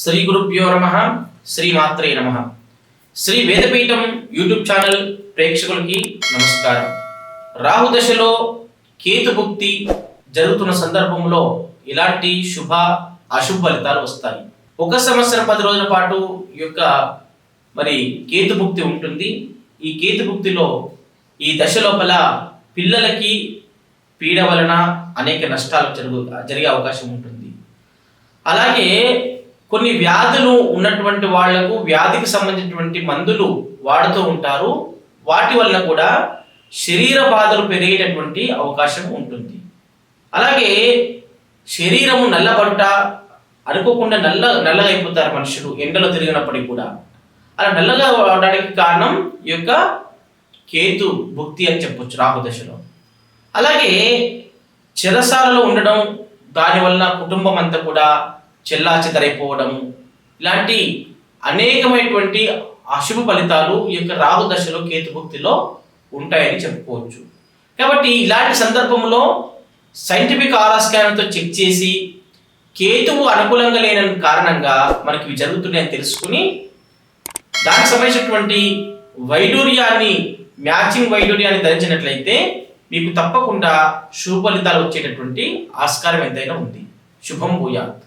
శ్రీ గురుభ్యో నమ శ్రీ మాత్రే నమ. శ్రీ వేదపీఠం యూట్యూబ్ ఛానల్ ప్రేక్షకులకి నమస్కారం. రాహు దశలో కేతుభుక్తి జరుగుతున్న సందర్భంలో ఇలాంటి శుభ అశుభ ఫలితాలు వస్తాయి. ఒక సంవత్సరం పది రోజుల పాటు ఈ యొక్క మరి కేతుభుక్తి ఉంటుంది. ఈ కేతుభుక్తిలో ఈ దశ లోపల పిల్లలకి పీడ వలన అనేక నష్టాలు జరుగు జరిగే అవకాశం ఉంటుంది. అలాగే కొన్ని వ్యాధులు ఉన్నటువంటి వాళ్ళకు వ్యాధికి సంబంధించినటువంటి మందులు వాడుతూ ఉంటారు. వాటి వల్ల కూడా శరీర బాధలు పెరిగేటటువంటి అవకాశం ఉంటుంది. అలాగే శరీరము నల్లబడుట అనుకోకుండా నల్ల నల్లగా అయిపోతారు మనుషులు ఎండలో తిరిగినప్పటికీ కూడా. అలా నల్లగా అవడానికి కారణం ఈ యొక్క కేతు భుక్తి అని చెప్పొచ్చు రాహు దశలో. అలాగే చెరసాలలో ఉండడం దానివల్ల కుటుంబం అంతా కూడా చెల్లా చెదరైపోవడము ఇలాంటి అనేకమైనటువంటి అశుభ ఫలితాలు ఈ యొక్క రాహు దశలో కేతుభుక్తిలో ఉంటాయని చెప్పుకోవచ్చు. కాబట్టి ఇలాంటి సందర్భంలో సైంటిఫిక్ ఆరాస్కానంతో చెక్ చేసి కేతువు అనుకూలంగా లేని కారణంగా మనకి ఇవి జరుగుతున్నాయని తెలుసుకుని దానికి సంబంధించినటువంటి వైడూర్యాన్ని మ్యాచింగ్ వైడూర్యాన్ని ధరించినట్లయితే మీకు తప్పకుండా శుభ ఫలితాలు వచ్చేటటువంటి ఆస్కారం ఎంతైనా ఉంది. శుభం భూయాత్.